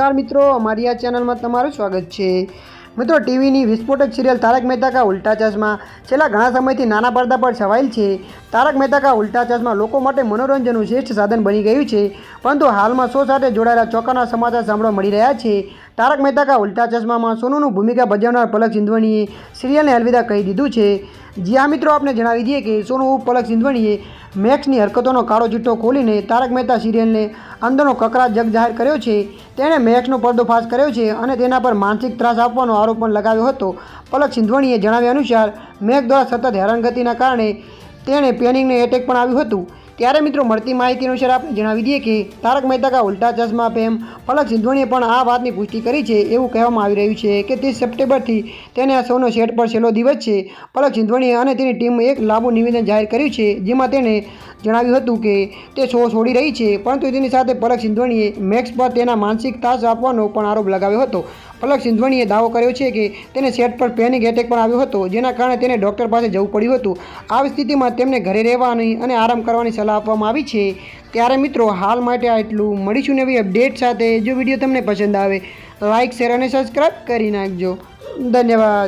નમસ્કાર મિત્રો, અમારી આ ચેનલમાં તમારું સ્વાગત છે. મિત્રો, ટીવીની વિસ્ફોટક સિરિયલ તારક મહેતા કા ઉલ્ટા ચશ્મા. છેલ્લા ઘણા સમયથી નાના પડદા પર છવાયેલ છે. તારક મહેતા કા ઉલ્ટા ચશ્મા લોકો માટે મનોરંજનનું શ્રેષ્ઠ સાધન બની ગયું છે. પરંતુ હાલમાં શો સાથે જોડાયેલા ચોકાના સમાચાર સાંભળવા મળી રહ્યા છે. તારક મહેતા કા ઉલ્ટા ચશ્મામાં સોનુનું ભૂમિકા ભજવનાર પલક સિંધવણીએ સિરિયલને અલવિદા કહી દીધું છે. જી આ મિત્રો, આપને જણાવી દઈએ કે સોનુ પલક સિંધવણીએ મેક્સની હરકતોનો કાળો ચિટ્ટો ખોલીને તારક મહેતા સિરિયલને અંદરનો કકરા જગ જાહેર કર્યો છે. તેણે મેક્સનો પર્દોફાશ કર્યો છે અને તેના પર માનસિક ત્રાસ આપવાનો આરોપ પણ લગાવ્યો હતો. પલક સિંધવણીએ જણાવ્યા અનુસાર મેઘ દ્વારા સતત હેરાનગતિના કારણે તેણે પેનિંગને એટેક પણ આવ્યું હતું. ત્યારે મિત્રો મળતી માહિતી અનુસાર આપણે જણાવી દઈએ કે તારક મહેતા કા ઉલ્ટા ચશ્મા ફેમ પલક સિંધવણીએ પણ આ વાતની પુષ્ટિ કરી છે એવું કહેવામાં આવી રહ્યું છે કે ત્રીસ સપ્ટેમ્બરથી તેને આ શોનો સેટ પર છેલ્લો દિવસ છે. પલક સિંધવણીએ અને તેની ટીમે એક લાંબુ નિવેદન જાહેર કર્યું છે, જેમાં તેણે જણાવ્યું હતું કે તે શો છોડી રહી છે, પરંતુ તેની સાથે પલક સિંધવણીએ મેક્સ પર તેના માનસિક તાસ આપવાનો પણ આરોપ લગાવ્યો હતો. પલક સિંધવાણીએ દાવો કર્યો છે કે તેને સેટ પર પેનિક એટેક પણ આવ્યો હતો, જેના કારણે તેને ડૉક્ટર પાસે જવું પડ્યું હતું. આવી સ્થિતિમાં તેમને ઘરે રહેવાની અને આરામ કરવાની સલાહ આપવામાં આવી છે. ત્યારે મિત્રો, હાલ માટે આટલું મળીશું નવી અપડેટ સાથે. જો વીડિયો તમને પસંદ આવે લાઇક શેર અને સબસ્ક્રાઈબ કરી નાખજો. ધન્યવાદ.